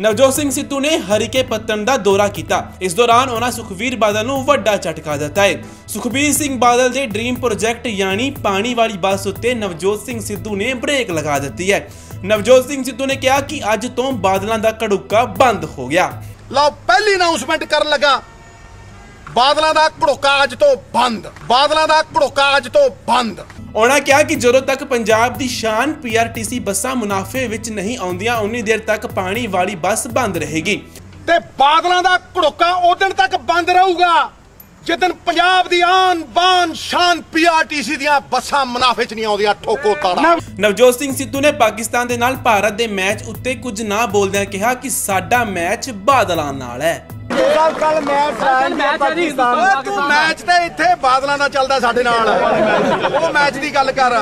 ਨਵਜੋਤ ਸਿੰਘ ਸਿੱਧੂ ਨੇ ਹਰੀਕੇ ਪੱਤਨ ਦਾ ਦੌਰਾ ਕੀਤਾ। ਇਸ ਦੌਰਾਨ ਉਹਨਾਂ ਸੁਖਵੀਰ ਬਾਦਲ ਨੂੰ ਵੱਡਾ ਝਟਕਾ ਦਿੱਤਾ ਹੈ। ਸੁਖਬੀਰ ਸਿੰਘ ਬਾਦਲ ਦੇ ਡ੍ਰੀਮ ਪ੍ਰੋਜੈਕਟ ਯਾਨੀ ਪਾਣੀ ਵਾਲੀ ਬੱਸ ਉੱਤੇ ਨਵਜੋਤ ਸਿੰਘ ਸਿੱਧੂ ਨੇ ਬ੍ਰੇਕ ਲਗਾ ਦਿੱਤੀ ਹੈ। ਨਵਜੋਤ ਸਿੰਘ ਸਿੱਧੂ ਨੇ ਕਿਹਾ ਕਿ ਅੱਜ ਤੋਂ ਬਾਦਲਾਂ ਦਾ ਘੜੂਕਾ ਬੰਦ ਹੋ ਗਿਆ। ਲਓ, ਪਹਿਲੀ ਅਨਾਉਂਸਮੈਂਟ ਕਰਨ ਲੱਗਾ। ਬਾਦਲਾਂ ਦਾ ਘੜੋਕਾ ਅੱਜ ਤੋਂ ਬੰਦ। ਬਾਦਲਾਂ ਦਾ ਘੜੋਕਾ ਅੱਜ ਤੋਂ ਬੰਦ। ਉਹਨਾਂ ਕਿਹਾ ਕਿ ਜਦੋਂ ਤੱਕ ਪੰਜਾਬ ਦੀ ਸ਼ਾਨ ਪੀਆਰਟੀਸੀ ਬੱਸਾਂ ਮੁਨਾਫੇ ਵਿੱਚ ਨਹੀਂ ਆਉਂਦੀਆਂ ਉਨੀ ਦੇਰ ਤੱਕ ਪਾਣੀ ਵਾਲੀ ਬੱਸ ਬੰਦ ਰਹੇਗੀ। ਤੇ ਬਾਦਲਾਂ ਦਾ ਘੜੋਕਾ ਉਦੋਂ ਤੱਕ ਬੰਦ ਰਹੂਗਾ ਜਿੱਦਨ ਪੰਜਾਬ ਦੀ ਆਨ ਬਾਨ ਸ਼ਾਨ ਪੀਆਰਟੀਸੀ ਦੀਆਂ ਬੱਸਾਂ ਮੁਨਾਫੇ ਚ ਨਹੀਂ ਆਉਂਦੀਆਂ ਠੋਕੋ ਤਾੜਾ। ਨਵਜੋਤ ਸਿੰਘ ਸਿੱਧੂ ਨੇ ਪਾਕਿਸਤਾਨ ਦੇ ਨਾਲ ਭਾਰਤ ਦੇ ਮੈਚ ਉੱਤੇ ਕੁਝ ਨਾ ਬੋਲਦਿਆਂ ਕਿਹਾ ਕਿ ਸਾਡਾ ਮੈਚ ਬਾਦਲਾਂ ਨਾਲ ਹੈ। ਕੱਲ ਕੱਲ ਮੈਚ ਪਾਕਿਸਤਾਨ ਤੂੰ ਮੈਚ ਤੇ ਇੱਥੇ ਬਾਦਲਾਂ ਦਾ ਚੱਲਦਾ ਸਾਡੇ ਨਾਲ। ਉਹ ਮੈਚ ਦੀ ਗੱਲ ਕਰ।